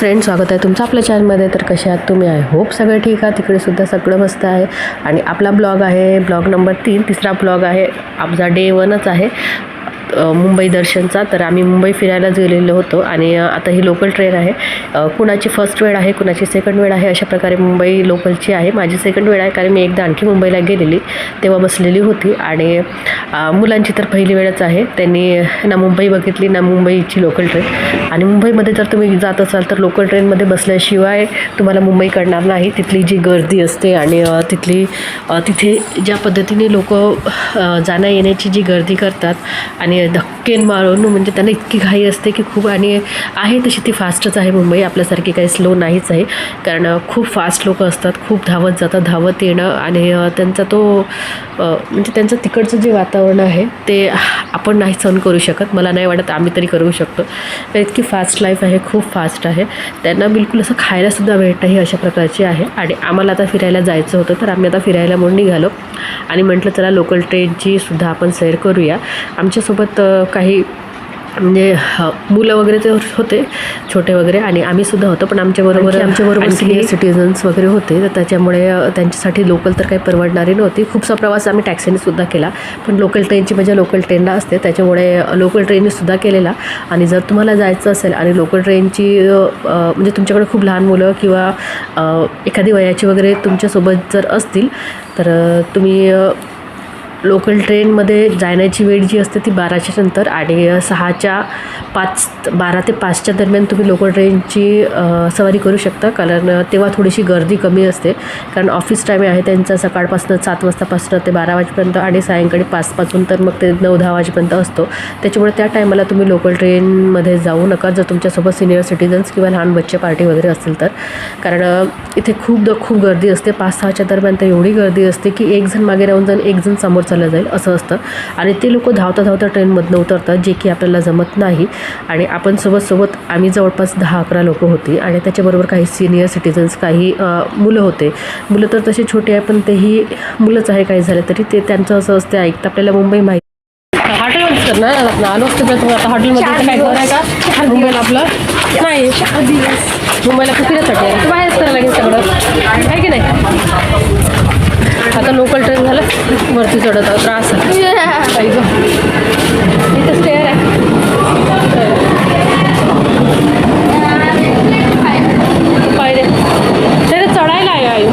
Friend स्वागत आहे तुमचं आपल्या चॅनलमध्ये तर कसे आहात तुम्ही? आय होप सगळे ठीक आहात. तिकडे सुद्धा सगळं मस्त आहे. आणि आपला ब्लॉग आहे ब्लॉग नंबर तीन तिसरा ब्लॉग आहे. आपला डे वनच आहे. मुंबई दर्शनचा. तर आम्ही मुंबई फिरायलाच गेलेलो होतो आणि आता ही लोकल ट्रेन आहे. कुणाची फर्स्ट वेळ आहे कुणाची सेकंड वेळ आहे अशा प्रकारे मुंबई लोकलची आहे. माझी सेकंड वेळ आहे कारण मी एकदा आणखी मुंबईला गेलेली तेव्हा बसलेली होती. आणि मुलांची तर पहिली वेळच आहे. त्यांनी ना मुंबई बघितली ना मुंबईची लोकल ट्रेन आणि मुंबईमध्ये जर तुम्ही जात असाल तर लोकल ट्रेनमध्ये बसल्याशिवाय तुम्हाला मुंबई कळणार नाही. तिथली जी गर्दी असते आणि तिथली तिथे ज्या पद्धतीने लोक जाण्या येण्याची जी गर्दी करतात आणि धक्के मारून म्हणजे त्यांना इतकी घाई असते की खूप आणि आहे तशी ती फास्टच आहे मुंबई. आपल्यासारखी काही स्लो नाहीच आहे. कारण खूप फास्ट लोक असतात खूप धावत जातात धावत येणं आणि त्यांचा तो म्हणजे त्यांचं तिकडचं जे वातावरण आहे ते आपण नाही सहन करू शकत. मला नाही वाटत आम्ही तरी करू शकतो. तर इतकी फास्ट लाईफ आहे खूप फास्ट आहे. त्यांना बिलकुल असं खायलासुद्धा भेट नाही अशा प्रकारची आहे. आणि आम्हाला आता फिरायला जायचं होतं तर आम्ही आता फिरायला म्हणून निघालो. आणि म्हटलं चला लोकल ट्रेनची सुद्धा आपण सैर करूया. आमच्या आमच्यासोबत काही म्हणजे मुलं वगैरे ते होते छोटे वगैरे आणि आम्ही सुद्धा होतो पण आमच्याबरोबर आमच्याबरोबर सिनियर सिटीजन्स वगैरे होते तर त्याच्यामुळे त्यांच्यासाठी लोकल तर काही परवडणारी नव्हती. खूपसा प्रवास आम्ही टॅक्सीने सुद्धा केला पण लोकल ट्रेनची मजा लोकल ट्रेनला असते त्याच्यामुळे लोकल ट्रेनने सुद्धा केलेला. आणि जर तुम्हाला जायचं असेल आणि लोकल ट्रेनची म्हणजे तुमच्याकडे खूप लहान मुलं किंवा एखादी वयाची वगैरे तुमच्यासोबत जर असतील तर तुम्ही लोकल ट्रेनमध्ये जाण्याची वेळ जी असते ती बाराच्या नंतर आणि सहाच्या पाच बारा ते पाचच्या दरम्यान तुम्ही लोकल ट्रेनची सवारी करू शकता. कारण तेव्हा थोडीशी गर्दी कमी असते. कारण ऑफिस टाईम आहे त्यांचा सकाळपासून सात वाजतापासून ते बारा वाजेपर्यंत आणि सायंकाळी पाचपासून तर मग ते नऊ दहा वाजेपर्यंत असतो. त्याच्यामुळे त्या टायमाला तुम्ही लोकल ट्रेनमध्ये जाऊ नका. जर तुमच्यासोबत सिनियर सिटीजन्स किंवा लहान बच्चे पार्टी वगैरे असेल तर. कारण इथे खूप खूप गर्दी असते. पाच सहाच्या दरम्यान तर एवढी गर्दी असते की एक जण मागे राहून जाऊन एक जण समोर चाललं जाईल असं असतं. आणि ते लोक धावता धावता ट्रेनमधनं उतरतात जे की आपल्याला जमत नाही. आणि आपण सोबत सोबत आम्ही जवळपास दहा अकरा लोकं होती. आणि त्याच्याबरोबर काही सिनियर सिटीजन्स काही मुलं होते. मुलं तर तसे छोटे आहे पण तेही मुलंच आहे काही झालं तरी. ते त्यांचं असं असते ऐकतं आपल्याला मुंबई माहिती हॉटेलमध्येच करणार आलो असतो तर तुम्ही आता हॉटेलमध्ये काय घर आहे का मुंबईला आपलं नाही. मुंबईला खूप आहे बाहेरच करायला लागेल सगळं आहे की नाही? आता लोकल ट्रेन झालं. वरती चढत आहोत, त्रास आहे. आई गं. इथं स्टेअर आहे पायरे ते चढायला आहे आई.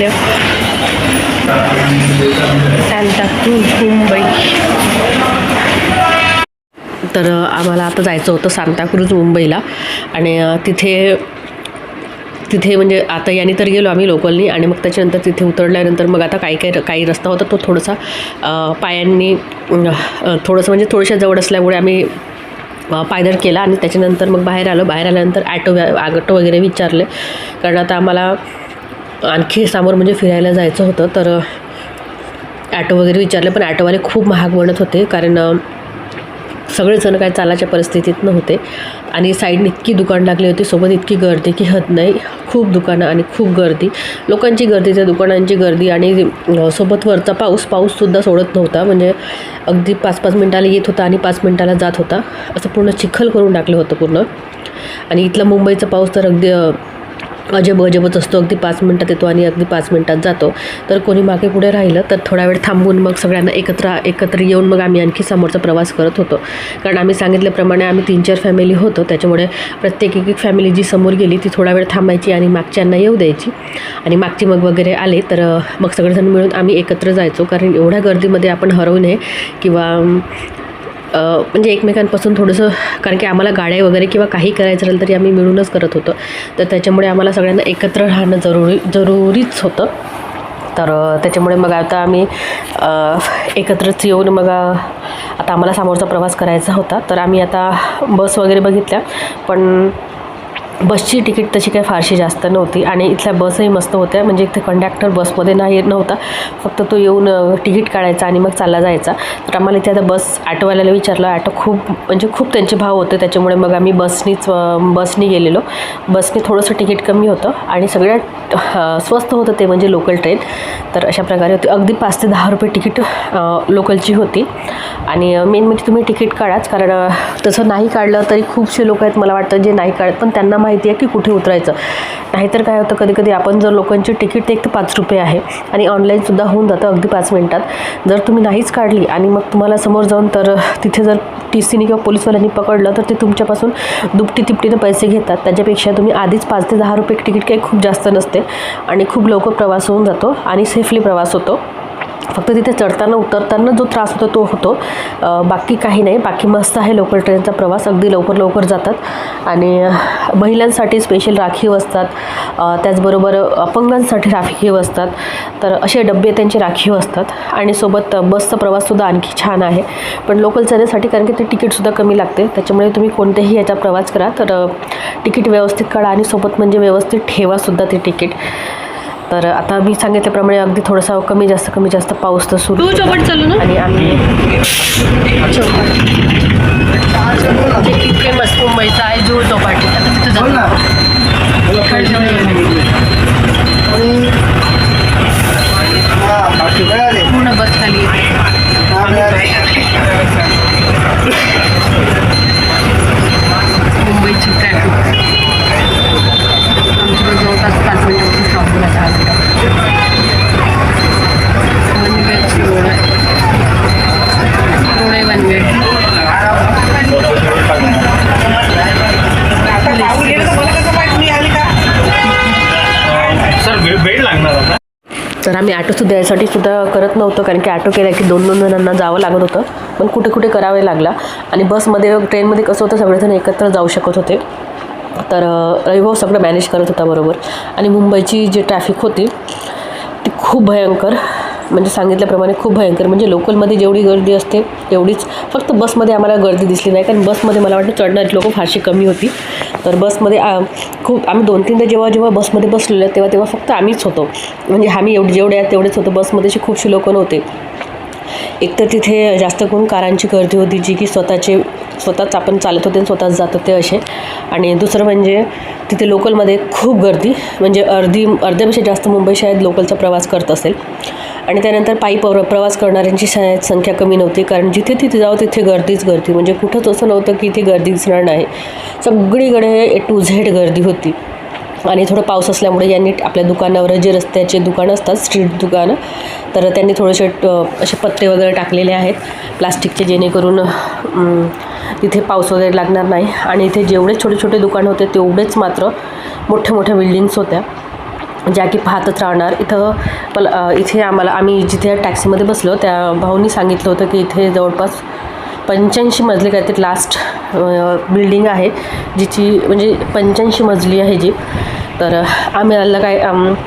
फिरायला सांताक्रूज मुंबई तर आम्हाला आता जायचं होतं सांताक्रूज मुंबईला. आणि तिथे तिथे म्हणजे आता याने तर गेलो आम्ही लोकलनी आणि मग त्याच्यानंतर तिथे उतरल्यानंतर मग आता काही काही काही रस्ता होता तो थोडासा पायांनी थोडंसं म्हणजे थोडशा जवळ असल्यामुळे आम्ही पायदळ केला आणि त्याच्यानंतर मग बाहेर आलो. बाहेर आल्यानंतर ॲटो ॲटो वगैरे विचारले. कारण आता आम्हाला आणखी समोर म्हणजे फिरायला जायचं होतं तर ॲटो वगैरे विचारले पण ॲटोवाले खूप महाग म्हणत होते कारण सगळेजण काय चालायच्या परिस्थितीत नव्हते. आणि साईडने इतकी दुकान लागली होती सोबत इतकी गर्दी की हद नाही खूप दुकानं आणि खूप गर्दी. लोकांची गर्दी त्या दुकानांची गर्दी आणि सोबत वरचा पाऊस पाऊससुद्धा सोडत नव्हता. म्हणजे अगदी पाच पाच मिनटाला येत होता आणि पाच मिनटाला जात होता. असं पूर्ण चिखल करून टाकलं होतं पूर्ण. आणि इथला मुंबईचा पाऊस तर अगदी अजब अजबच असतो. अगदी पाच मिनटात येतो आणि अगदी पाच मिनटात जातो. तर कोणी मागे पुढे राहिलं तर थोडा वेळ थांबून मग सगळ्यांना एकत्र एकत्र येऊन मग आम्ही आणखी समोरचा प्रवास करत होतो. कारण आम्ही सांगितल्याप्रमाणे आम्ही तीन चार फॅमिली होतो. त्याच्यामुळे प्रत्येक एक एक फॅमिली जी समोर गेली ती थोडा वेळ थांबायची आणि मागच्यांना येऊ द्यायची. आणि मागची मग वगैरे आले तर मग सगळेजण मिळून आम्ही एकत्र जायचो. कारण एवढ्या गर्दीमध्ये आपण हरवू नये किंवा म्हणजे एकमेकांपासून थोडंसं कारण की आम्हाला गाड्या वगैरे किंवा काही करायचं राहिलं तरी आम्ही मिळूनच करत होतो. तर त्याच्यामुळे आम्हाला सगळ्यांना एकत्र राहणं जरुरी जरुरीच होतं. तर त्याच्यामुळे मग आता आम्ही एकत्रच येऊन मग आता आम्हाला समोरचा प्रवास करायचा होता. तर आम्ही आता बस वगैरे बघितल्या. पण बसची तिकीट तशी काही फारशी जास्त नव्हती आणि इथल्या बसही मस्त होत्या. म्हणजे इथे कंडक्टर बसमध्ये नाही नव्हता. फक्त तो येऊन तिकीट काढायचा आणि मग चालला जायचा. तर आम्हाला इथे आता बस ॲटोवाल्याला विचारलं. ॲटो खूप म्हणजे खूप त्यांचे भाव होते. त्याच्यामुळे मग आम्ही बसनीच बसनी गेलेलो. बसने थोडंसं तिकीट कमी होतं आणि सगळ्यात स्वस्त होतं ते म्हणजे लोकल ट्रेन तर अशा प्रकारे होती. अगदी पाच ते दहा रुपये तिकीट लोकलची होती. आणि मेन म्हणजे तुम्ही तिकीट काढाच. कारण तसं नाही काढलं तरी खूपसे लोक आहेत. मला वाटतं जे नाही काढत पण त्यांना माहिती आहे की कुठे उतरायचं. नाहीतर काय होतं कधी कधी आपण जर लोकांची तिकीट ते एक तर पाच रुपये आहे आणि ऑनलाईनसुद्धा होऊन जातं अगदी पाच मिनटात. जर तुम्ही नाहीच काढली आणि मग तुम्हाला समोर जाऊन तर तिथे जर टी सीने किंवा पोलीसवाल्यांनी पकडलं तर ते तुमच्यापासून दुपटी तिपटीनं पैसे घेतात. त्याच्यापेक्षा तुम्ही आधीच पाच ते दहा रुपये तिकीट काही खूप जास्त नसते आणि खूप लवकर प्रवास होऊन जातो आणि सेफली प्रवास होतो. फक्त तिथे चढताना उतरताना जो त्रास होतो तो होतो. बाकी काही नाही. बाकी मस्त आहे लोकल ट्रेनचा प्रवास. अगदी लवकर लवकर जातात. आणि महिलांसाठी स्पेशल राखीव असतात. त्याचबरोबर अपंगांसाठी राखीव असतात. तर असे डबे त्यांचे राखीव असतात. आणि सोबत बसचा प्रवाससुद्धा आणखी छान आहे. पण लोकल जाण्यासाठी कारण की ते तिकीटसुद्धा कमी लागते. त्याच्यामुळे तुम्ही कोणत्याही याचा प्रवास करा. तर तिकीट व्यवस्थित काढा आणि सोबत म्हणजे व्यवस्थित ठेवासुद्धा ते तिकीट. तर आता मी सांगितल्याप्रमाणे अगदी थोडासा कमी जास्त कमी जास्त पाऊस तर सुरू. तू चौपट चालू ना? आणि आम्ही फेमस मुंबईचा आहे जुळ चौपाटी. आता तिथं जाऊ आम्ही ॲटोसुद्धा यासाठी सुद्धा करत नव्हतो कारण की ॲटो केला की दोन दोन जणांना जावं लागत होतं. पण कुठे कुठे करावे लागला. आणि बसमध्ये ट्रेनमध्ये कसं होतं सगळेजण एकत्र जाऊ शकत होते. तर रविभाऊ सगळं मॅनेज करत होता बरोबर. आणि मुंबईची जी ट्रॅफिक होती ती खूप भयंकर. म्हणजे सांगितल्याप्रमाणे खूप भयंकर. म्हणजे लोकलमध्ये जेवढी गर्दी असते तेवढीच. फक्त बसमध्ये आम्हाला गर्दी दिसली नाही. कारण बसमध्ये मला वाटतं चढणारी लोकं फारशी कमी होती. तर बसमध्ये खूप आम्ही दोन तीनदा जेव्हा जेव्हा बसमध्ये बसलेलो तेव्हा तेव्हा फक्त आम्हीच होतो. म्हणजे आम्ही एवढे जेवढ्या तेवढेच होतो. बसमध्ये असे खूपशी लोकं नव्हते. एकतर तिथे जास्त करून कारांची गर्दी होती जी की स्वतःचे स्वतःच आपण चालत होते आणि स्वतःच जात होते असे. आणि दुसरं म्हणजे तिथे लोकलमध्ये खूप गर्दी. म्हणजे अर्धी अर्ध्यापेक्षा जास्त मुंबई शाळेत लोकलचा प्रवास करत असेल. आणि त्यानंतर पायी प्र प्रवास करणाऱ्यांची शाळेत संख्या कमी नव्हती. कारण जिथे तिथे जावं तिथे गर्दीच गर्दी. म्हणजे कुठंच असं नव्हतं की इथे गर्दी दिसणार नाही. सगळीकडे ए टू झेड गर्दी होती. आणि थोडं पाऊस असल्यामुळे यांनी आपल्या दुकानावर जे रस्त्याचे दुकानं असतात स्ट्रीट दुकानं तर त्यांनी थोडेसे ट- असे पत्ते वगैरे टाकलेले आहेत. प्लास्टिकचे जेणेकरून तिथे पाऊस वगैरे लागणार नाही. आणि इथे जेवढे छोटे छोटे दुकान होते तेवढेच मात्र मोठ्या मोठ्या बिल्डिंग्स होत्या. ज्या की पाहतच राहणार. इथं पल इथे आम्हाला आम्ही जिथे टॅक्सीमध्ये बसलो त्या भाऊनी सांगितलं होतं की इथे जवळपास पंच्याऐंशी मजली काहीतरी लास्ट बिल्डिंग आहे जिची म्हणजे पंच्याऐंशी मजली आहे जी तर आम्हाला काय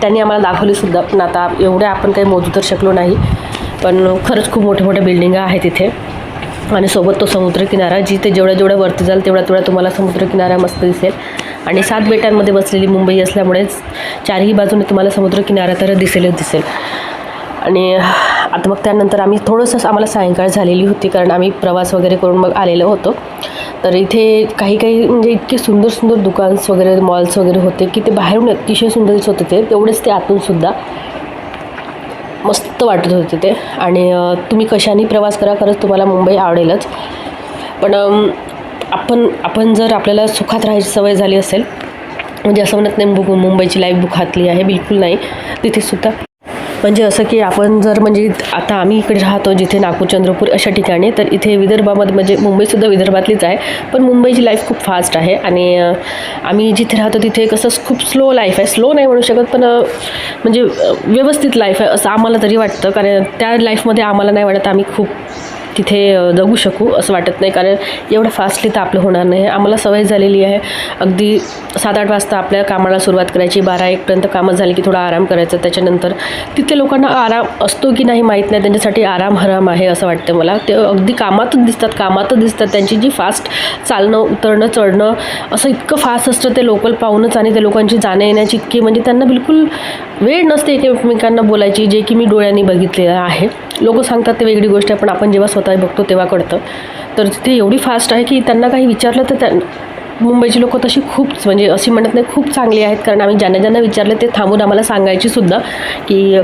त्यांनी आम्हाला दाखवलीसुद्धा पण आता एवढ्या आपण काही मोजू तर शकलो नाही. पण खरंच खूप मोठ्या मोठ्या बिल्डिंग आहेत इथे आणि सोबत तो समुद्रकिनारा जिथे जेवढ्या जेवढ्या वरती जाल तेवढ्या तेवढ्या तुम्हाला समुद्रकिनारा मस्त दिसेल. आणि सात बेटांमध्ये बसलेली मुंबई असल्यामुळेच चारही बाजूने तुम्हाला समुद्रकिनारा तर दिसेलच दिसेल. आणि आता मग त्यानंतर आम्ही थोडंसं आम्हाला सायंकाळ झालेली होती कारण आम्ही प्रवास वगैरे करून मग आलेलो होतो. तर इथे काही काही म्हणजे इतके सुंदर सुंदर दुकान्स वगैरे मॉल्स वगैरे होते की ते बाहेरून अतिशय सुंदर होते. ते तेवढेच ते आतूनसुद्धा मस्त वाटत होते ते. आणि तुम्ही कशाने प्रवास करा खरंच तुम्हाला मुंबई आवडेलच. पण आपण आपण जर आपल्याला सुखात राहायची सवय झाली असेल म्हणजे असं म्हणत नाही बुक मुंबईची लाईफ बुक हातली आहे बिलकुल नाही तिथेसुद्धा म्हणजे असं की आपण जर म्हणजे आता आम्ही इकडे राहतो जिथे नागपूर चंद्रपूर अशा ठिकाणी तर इथे विदर्भामध्ये म्हणजे मुंबईसुद्धा विदर्भातलीच आहे पण मुंबईची लाईफ खूप फास्ट आहे आणि आम्ही जिथे राहतो तिथे कसं खूप स्लो लाईफ आहे. स्लो नाही म्हणू शकत पण म्हणजे व्यवस्थित लाईफ आहे असं आम्हाला तरी वाटतं कारण त्या लाईफमध्ये आम्हाला नाही वाटत आम्ही खूप तिथे जगू शकू असं वाटत नाही. कारण एवढं फास्टली तर आपलं होणार नाही. आम्हाला सवय झालेली आहे. अगदी सात आठ वाजता आपल्या कामाला सुरुवात करायची. बारा एकपर्यंत कामं झाली की थोडा आराम करायचा. त्याच्यानंतर तिथल्या लोकांना आराम असतो की नाही माहीत नाही. त्यांच्यासाठी आराम हराम आहे असं वाटतं मला. ते अगदी कामातच दिसतात. कामातच दिसतात. त्यांची जी फास्ट चालणं उतरणं चढणं असं इतकं फास्ट असतं ते लोकल पाहूनच आणि त्या लोकांची जाण्या येण्याची इतकी म्हणजे त्यांना बिलकुल वेळ नसते एकमेकांना बोलायची. जे की मी डोळ्यांनी बघितलेलं आहे. लोक सांगतात ते वेगळी गोष्ट आहे पण आपण जेव्हा स्वतः बघतो तेव्हा कळतं. तर ते एवढी फास्ट आहे की त्यांना काही विचारलं तर त्या मुंबईची लोकं तशी खूप म्हणजे अशी म्हणत नाही खूप चांगली आहेत. कारण आम्ही ज्यांना ज्यांना विचारलं ते थांबून आम्हाला सांगायची सुद्धा की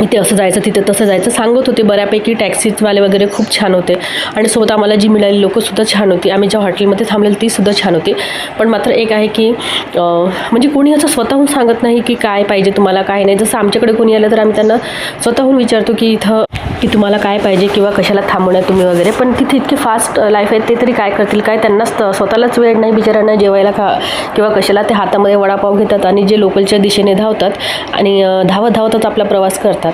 इथे असं जायचं तिथे तसं जायचं. सांगत होते बऱ्यापैकी टॅक्सीजवाले वगैरे खूप छान होते. आणि सोबत आम्हाला जी मिळाली लोकंसुद्धा छान होती. आम्ही ज्या हॉटेलमध्ये थांबलेली तीसुद्धा छान होती. पण मात्र एक आहे की म्हणजे कोणी असं स्वतःहून सांगत नाही की काय पाहिजे तुम्हाला काय नाही. जसं आमच्याकडे कोणी आलं तर आम्ही त्यांना स्वतःहून विचारतो की इथं की तुम्हाला काय पाहिजे किंवा कशाला थांबवणार तुम्ही वगैरे. पण तिथे इतकी फास्ट लाईफ आहे ते तरी काय करतील? काय त्यांनाच स्वतःलाच वेळ नाही बिचारांना जेवायला खा किंवा कशाला ते हातामध्ये वडापाव घेतात आणि जे लोकलच्या दिशेने धावतात आणि धावत धावतच आपला प्रवास करतात.